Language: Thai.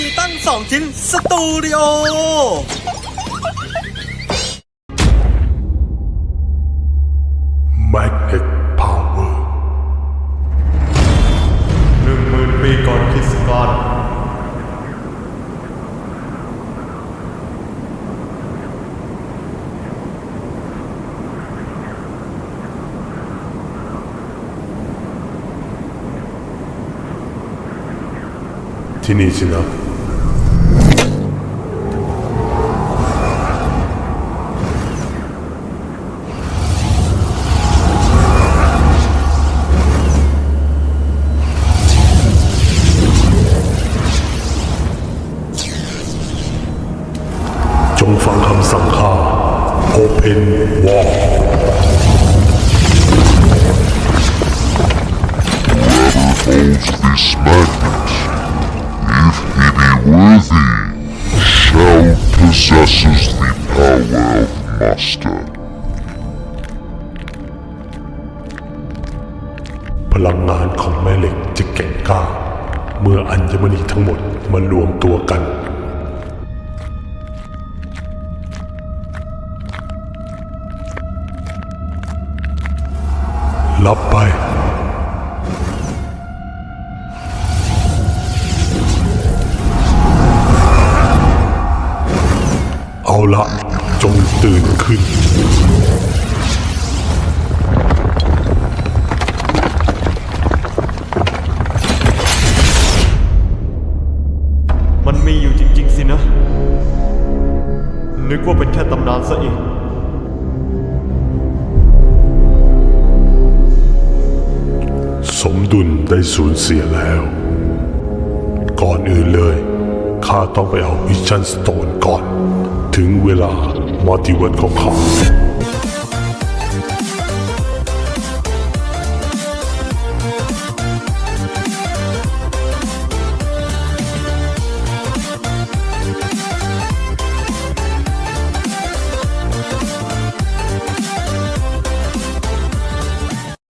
ีตั้ง 2 ชิ้น สตูดิโอ Magnet Power หนึ่งหมื่นปีก่อนคริสต์กาลที่นี่สินะ ฟังคำสั่งข้า Open War holds this magnet, if he be worthy, shall possesses the power of Master. พลังงานของแม่เหล็กจะแก่งกล้า เมื่ออัญมณีทั้งหมดมารวมตัวกันับไป เอาละจงตื่นขึ้นมันมีอยู่จริง ๆ สินะ นึกว่าเป็นแค่ตำนานซะเอง ดุลได้สูญเสียแล้ว ก่อนอื่นเลย ข้าต้องไปเอาวิชันสโตนก่อน ถึงเวลามอติเวิร์ของเขา